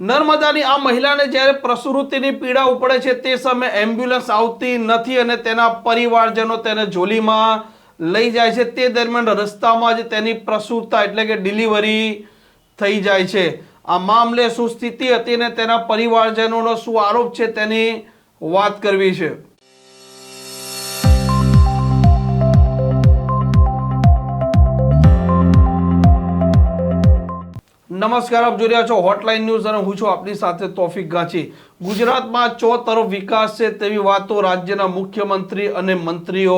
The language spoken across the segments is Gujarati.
નર્મદાની આ મહિલાને જ્યારે પ્રસૂતિની પીડા ઉપડે છે તે સમયે એમ્બ્યુલન્સ આવતી નથી અને તેના પરિવારજનો તેને જોલીમાં લઈ જાય છે. તે દરમિયાન રસ્તામાં જ તેની પ્રસૂતા એટલે કે ડિલિવરી થઈ જાય છે. આ મામલે શું સ્થિતિ હતી અને તેના પરિવારજનોનો શું આરોપ છે તેની વાત કરવી છે. નમસ્કાર, આપ જોઈ રહ્યા છો હોટલાઇન ન્યૂઝ અને હું છું આપની સાથે તોફિક ગાંચી ગુજરાતમાં ચો તરફ વિકાસ છે તેવી વાતો રાજ્યના મુખ્યમંત્રી અને મંત્રીઓ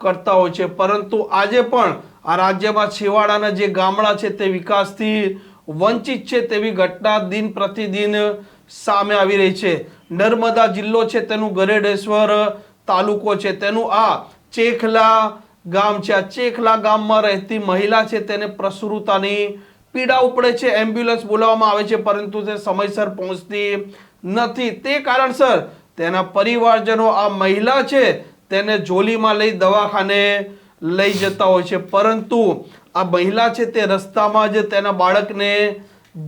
કરતા હોય છે. પરંતુ આજે પણ આ રાજ્યમાં છેવાડાના જે ગામડા છે તે વિકાસથી વંચિત છે તેવી ઘટના દિન પ્રતિદિન સામે આવી રહી છે. નર્મદા જિલ્લો છે તેનું ગરેડેશ્વર તાલુકો છે. તેનું આ ચેખલા ગામ છે. આ ચેખલા ગામમાં રહેતી મહિલા છે તેને પ્રસૃતાની પીડા ઉપડે છે, એમ્બ્યુલન્સ બોલાવવામાં આવે છે, પરંતુ તે સમયસર પહોંચતી નથી. તે કારણસર તેના પરિવારજનો આ મહિલા છે, તેને જોલીમાં લઈ દવાખાને લઈ જતા હોય છે. પરંતુ આ મહિલા છે, તે રસ્તામાં જ તેના બાળકને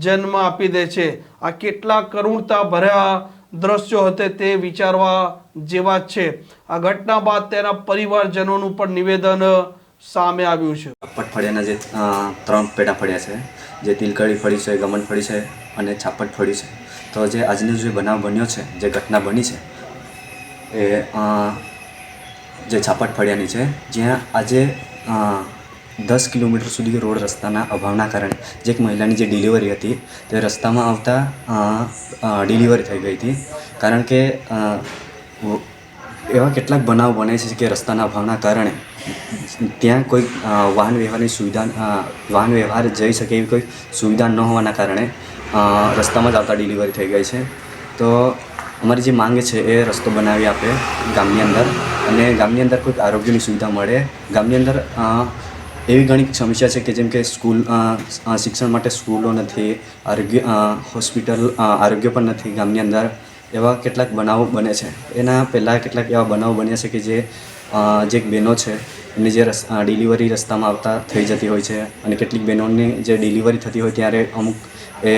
જન્મ આપી દે છે. આ કેટલા કરુણતા ભર્યા દ્રશ્યો હતે તે વિચારવા જેવા છે. આ ઘટના બાદ તેના પરિવારજનોનું પણ નિવેદન સામે આવ્યું છે. ફળિયાના જે ત્રણ પેટા ફળિયા છે જે તિલકડી ફળી છે, ગમન ફળી છે અને છાપટ ફળી છે. તો જે આજનો જે બનાવ બન્યો છે, જે ઘટના બની છે, એ જે છાપટ ફળિયાની છે, જ્યાં આજે દસ કિલોમીટર સુધી રોડ રસ્તાના અભાવના કારણે જે એક મહિલાની જે ડિલિવરી હતી, તે રસ્તામાં આવતા ડિલિવરી થઈ ગઈ હતી. કારણ કે એવા કેટલાક બનાવ બને છે કે રસ્તાના અભાવના કારણે ત્યાં કોઈ વાહન વ્યવહારની સુવિધા વાહન વ્યવહાર જઈ શકે એવી કોઈ સુવિધા ન હોવાના કારણે રસ્તામાં જ આવતા ડિલિવરી થઈ ગઈ છે. તો અમારી જે માંગ છે એ રસ્તો બનાવી આપે ગામની અંદર અને ગામની અંદર કોઈક આરોગ્યની સુવિધા મળે. ગામની અંદર એવી ઘણી સમસ્યા છે કે જેમ કે સ્કૂલ શિક્ષણ માટે સ્કૂલો નથી, આરોગ્ય હોસ્પિટલ આરોગ્ય પણ નથી ગામની અંદર. એવા કેટલાક બનાવો બને છે. એના પહેલાં કેટલાક એવા બનાવો બન્યા છે કે જે જે બહેનો છે, એમની જે રસ ડિલિવરી રસ્તામાં આવતા થઈ જતી હોય છે અને કેટલીક બહેનોની જે ડિલિવરી થતી હોય ત્યારે અમુક એ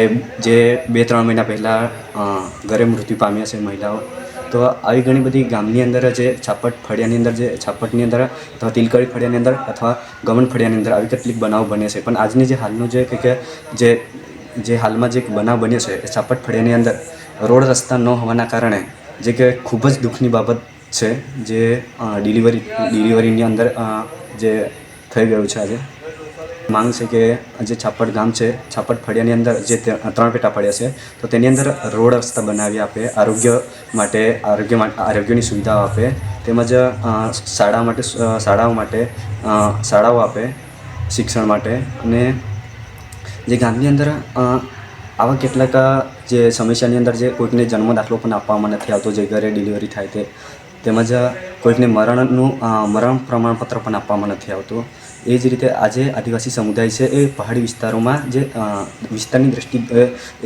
જે બે ત્રણ મહિના પહેલાં ઘરે મૃત્યુ પામ્યા છે મહિલાઓ. તો આવી ઘણી બધી ગામની અંદર જે છાપટ ફળિયાની અંદર જે, છાપટની અંદર, અથવા તિલકડી ફળિયાની અંદર, અથવા ગમન ફળિયાની અંદર આવી કેટલીક બનાવ બને છે. પણ આજની જે હાલનું જે કે જે જે હાલમાં જે એક બનાવ બન્યો છે એ છાપટ ફળિયાની અંદર રોડ રસ્તા ન હોવાના કારણે જે કે ખૂબ જ દુઃખની બાબત છે જે ડિલિવરી ડિલિવરીની અંદર જે થઈ ગયું છે આજે. માંગ છે કે જે છાપડ ગામ છે છાપડ ફળિયાની અંદર જે ત્રણ પેટા ફળિયા છે, તો તેની અંદર રોડ રસ્તા બનાવી આપે, આરોગ્ય માટે, આરોગ્ય આરોગ્યની સુવિધાઓ આપે, તેમજ શાળા માટે શાળાઓ માટે શાળાઓ આપે, શિક્ષણ માટે અને જે ગામની અંદર આવા કેટલાક જે સમસ્યાની અંદર જે કોઈકને જન્મ દાખલો પણ આપવામાં નથી આવતો, જે ઘરે ડિલિવરી થાય તે, તેમજ કોઈકને મરણનું મરણ પ્રમાણપત્ર પણ આપવામાં નથી આવતું. એ જ રીતે આજે આદિવાસી સમુદાય છે, એ પહાડી વિસ્તારોમાં જે વિસ્તારની દ્રષ્ટિ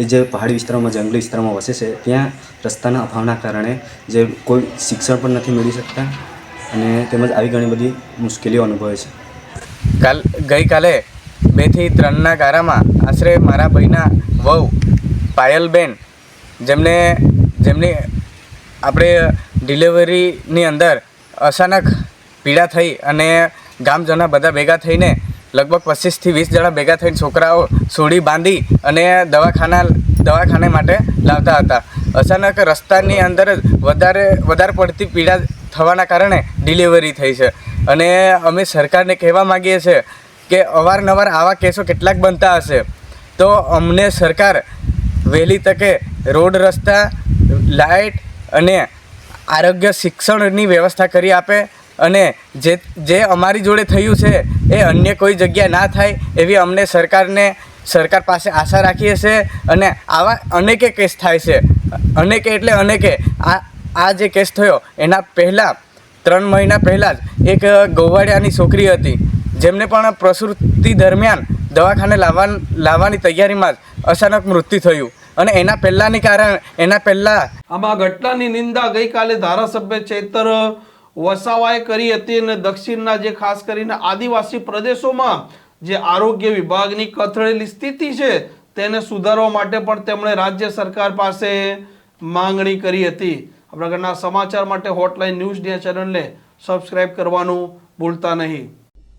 એ જે પહાડી વિસ્તારોમાં, જંગલી વિસ્તારોમાં વસે છે, ત્યાં રસ્તાના અભાવના કારણે જે કોઈ શિક્ષણ પણ નથી મેળવી શકતા અને તેમજ આવી ઘણી બધી મુશ્કેલીઓ અનુભવે છે. કાલ, ગઈકાલે બેથી ત્રણના ગારામાં આશરે મારા ભાઈના વહુ પાયલબેન, જેમને, જેમની આપણે ડિલિવરીની અંદર અચાનક પીડા થઈ અને ગામજના બધા ભેગા થઈને લગભગ પચીસથી વીસ જણા ભેગા થઈને છોકરાઓ સોડી બાંધી અને દવાખાના, દવાખાને માટે લાવતા હતા. અચાનક રસ્તાની અંદર જ વધારે વધારે પડતી પીડા થવાના કારણે ડિલિવરી થઈ છે. અને અમે સરકારને કહેવા માગીએ છીએ કે અવારનવાર આવા કેસો કેટલાક બનતા હશે. તો અમને સરકાર વહેલી તકે રોડ રસ્તા, લાઇટ અને આરોગ્ય શિક્ષણની વ્યવસ્થા કરી આપે અને જે જે અમારી જોડે થયું છે એ અન્ય કોઈ જગ્યાએ ના થાય એવી અમને સરકારને, સરકાર પાસે આશા રાખીએ છીએ અને આવા અનેકે કેસ થાય છે. અનેકે એટલે અનેકે. આ આ જે કેસ થયો એના પહેલાં, ત્રણ મહિના પહેલાં જ એક ગોવાડિયાની છોકરી હતી. જેમને પણ પ્રસૂતિ દરમિયાન દવાખાને લાવવા લાવવાની તૈયારીમાં જ અચાનક મૃત્યુ થયું. અને એના પહેલાંની કારણ એના પહેલાં આમાં ઘટનાની નિંદા ગઈકાલે ધારાસભ્ય ચેતર વસાવાએ કરી હતી અને દક્ષિણના જે ખાસ કરીને આદિવાસી પ્રદેશોમાં જે આરોગ્ય વિભાગની કથળેલી સ્થિતિ છે, તેને સુધારવા માટે પણ તેમણે રાજ્ય સરકાર પાસે માંગણી કરી હતી. આ પ્રકારના સમાચાર માટે હોટલાઇન ન્યૂઝ ડે ચેનલને સબસ્ક્રાઇબ કરવાનું ભૂલતા નહીં.